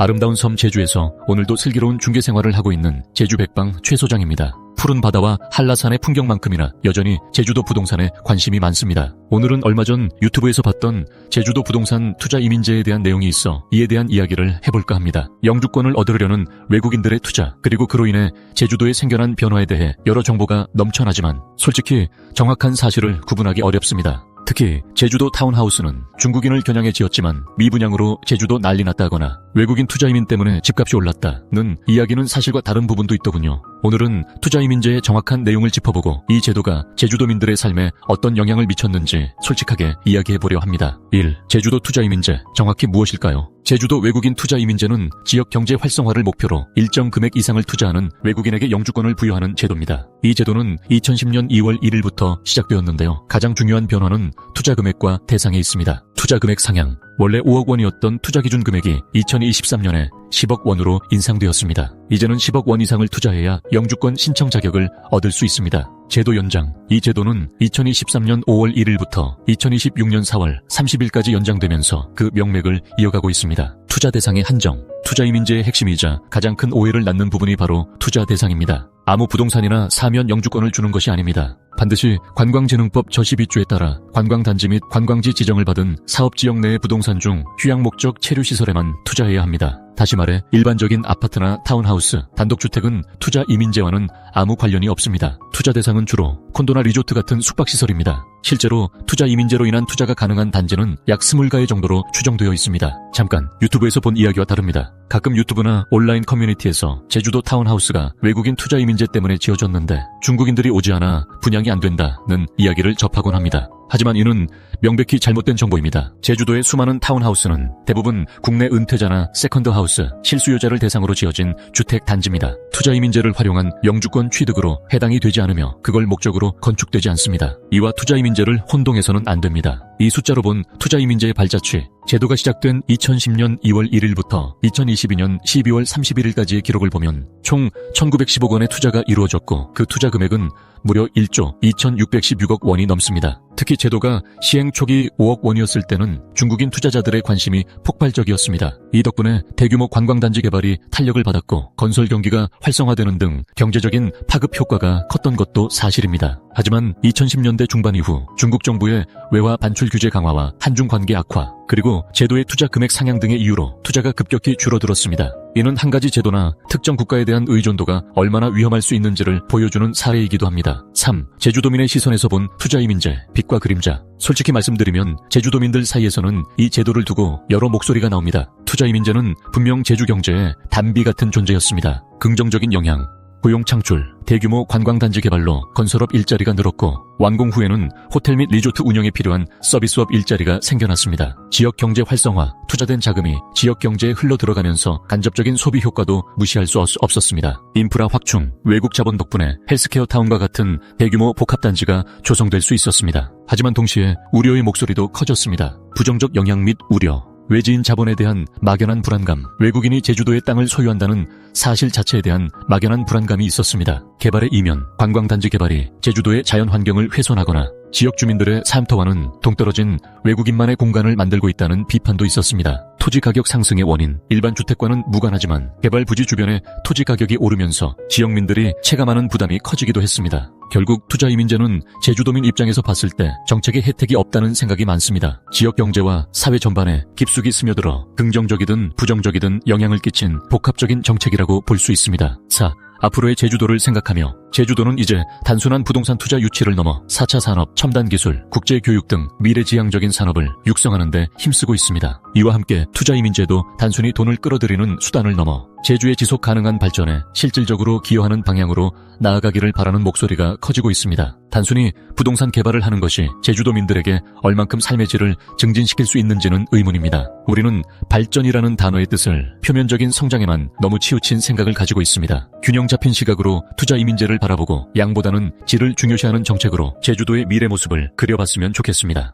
아름다운 섬 제주에서 오늘도 슬기로운 중개 생활을 하고 있는 제주 백방 최 소장입니다. 푸른 바다와 한라산의 풍경만큼이나 여전히 제주도 부동산에 관심이 많습니다. 오늘은 얼마 전 유튜브에서 봤던 제주도 부동산 투자 이민제에 대한 내용이 있어 이에 대한 이야기를 해볼까 합니다. 영주권을 얻으려는 외국인들의 투자, 그리고 그로 인해 제주도에 생겨난 변화에 대해 여러 정보가 넘쳐나지만 솔직히 정확한 사실을 구분하기 어렵습니다. 특히 제주도 타운하우스는 중국인을 겨냥해 지었지만 미분양으로 제주도 난리 났다거나 외국인 투자이민 때문에 집값이 올랐다는 이야기는 사실과 다른 부분도 있더군요. 오늘은 투자이민제의 정확한 내용을 짚어보고 이 제도가 제주도민들의 삶에 어떤 영향을 미쳤는지 솔직하게 이야기해보려 합니다. 1. 제주도 투자이민제 정확히 무엇일까요? 제주도 외국인 투자 이민제는 지역 경제 활성화를 목표로 일정 금액 이상을 투자하는 외국인에게 영주권을 부여하는 제도입니다. 이 제도는 2010년 2월 1일부터 시작되었는데요. 가장 중요한 변화는 투자 금액과 대상에 있습니다. 투자 금액 상향. 원래 5억 원이었던 투자 기준 금액이 2023년에 10억 원으로 인상되었습니다. 이제는 10억 원 이상을 투자해야 영주권 신청 자격을 얻을 수 있습니다. 제도 연장. 이 제도는 2023년 5월 1일부터 2026년 4월 30일까지 연장되면서 그 명맥을 이어가고 있습니다. 투자 대상의 한정. 투자 이민제의 핵심이자 가장 큰 오해를 낳는 부분이 바로 투자 대상입니다. 아무 부동산이나 사면 영주권을 주는 것이 아닙니다. 반드시 관광진흥법 저12조에 따라 관광단지 및 관광지 지정을 받은 사업지역 내의 부동산 중 휴양 목적 체류시설에만 투자해야 합니다. 다시 말해 일반적인 아파트나 타운하우스, 단독주택은 투자 이민제와는 아무 관련이 없습니다. 투자 대상은 주로 콘도나 리조트 같은 숙박시설입니다. 실제로 투자 이민제로 인한 투자가 가능한 단지는 약 20가의 정도로 추정되어 있습니다. 잠깐 유튜브에서 본 이야기와 다릅니다. 가끔 유튜브나 온라인 커뮤니티에서 제주도 타운하우스가 외국인 투자 이민제 때문에 지어졌는데 중국인들이 오지 않아 분양이 안 된다는 이야기를 접하곤 합니다. 하지만 이는 명백히 잘못된 정보입니다. 제주도의 수많은 타운하우스는 대부분 국내 은퇴자나 세컨드 하우스, 실수요자를 대상으로 지어진 주택 단지입니다. 투자 이민제를 활용한 영주권 취득으로 해당이 되지 않으며 그걸 목적으로 건축되지 않습니다. 이와 투자 이민제를 혼동해서는 안 됩니다. 이 숫자로 본 투자 이민제의 발자취, 제도가 시작된 2010년 2월 1일부터 2022년 12월 31일까지의 기록을 보면 총 1910억 원의 투자가 이루어졌고 그 투자 금액은 무려 1조 2616억 원이 넘습니다. 특히 제도가 시행 초기 5억 원이었을 때는 중국인 투자자들의 관심이 폭발적이었습니다. 이 덕분에 대규모 관광단지 개발이 탄력을 받았고 건설 경기가 활성화되는 등 경제적인 파급 효과가 컸던 것도 사실입니다. 하지만 2010년대 중반 이후 중국 정부의 외화 반출 규제 강화와 한중 관계 악화, 그리고 제도의 투자 금액 상향 등의 이유로 투자가 급격히 줄어들었습니다. 이는 한 가지 제도나 특정 국가에 대한 의존도가 얼마나 위험할 수 있는지를 보여주는 사례이기도 합니다. 3. 제주도민의 시선에서 본 투자 이민제, 빛과 그림자. 솔직히 말씀드리면 제주도민들 사이에서는 이 제도를 두고 여러 목소리가 나옵니다. 투자 이민제는 분명 제주 경제의 단비 같은 존재였습니다. 긍정적인 영향, 고용 창출, 대규모 관광단지 개발로 건설업 일자리가 늘었고 완공 후에는 호텔 및 리조트 운영에 필요한 서비스업 일자리가 생겨났습니다. 지역 경제 활성화, 투자된 자금이 지역 경제에 흘러 들어가면서 간접적인 소비 효과도 무시할 수 없- 없었습니다. 인프라 확충, 외국 자본 덕분에 헬스케어 타운과 같은 대규모 복합단지가 조성될 수 있었습니다. 하지만 동시에 우려의 목소리도 커졌습니다. 부정적 영향 및 우려, 외지인 자본에 대한 막연한 불안감, 외국인이 제주도의 땅을 소유한다는 사실 자체에 대한 막연한 불안감이 있었습니다. 개발의 이면, 관광단지 개발이 제주도의 자연 환경을 훼손하거나 지역 주민들의 삶터와는 동떨어진 외국인만의 공간을 만들고 있다는 비판도 있었습니다. 토지 가격 상승의 원인, 일반 주택과는 무관하지만 개발 부지 주변에 토지 가격이 오르면서 지역민들이 체감하는 부담이 커지기도 했습니다. 결국 투자 이민제는 제주도민 입장에서 봤을 때 정책의 혜택이 없다는 생각이 많습니다. 지역 경제와 사회 전반에 깊숙이 스며들어 긍정적이든 부정적이든 영향을 끼친 복합적인 정책이라고 볼 수 있습니다. 4. 앞으로의 제주도를 생각하며 제주도는 이제 단순한 부동산 투자 유치를 넘어 4차 산업, 첨단 기술, 국제 교육 등 미래지향적인 산업을 육성하는 데 힘쓰고 있습니다. 이와 함께 투자 이민제도 단순히 돈을 끌어들이는 수단을 넘어 제주의 지속 가능한 발전에 실질적으로 기여하는 방향으로 나아가기를 바라는 목소리가 커지고 있습니다. 단순히 부동산 개발을 하는 것이 제주도민들에게 얼만큼 삶의 질을 증진시킬 수 있는지는 의문입니다. 우리는 발전이라는 단어의 뜻을 표면적인 성장에만 너무 치우친 생각을 가지고 있습니다. 균형 잡힌 시각으로 투자 이민제를 바라보고 양보다는 질을 중요시하는 정책으로 제주도의 미래 모습을 그려봤으면 좋겠습니다.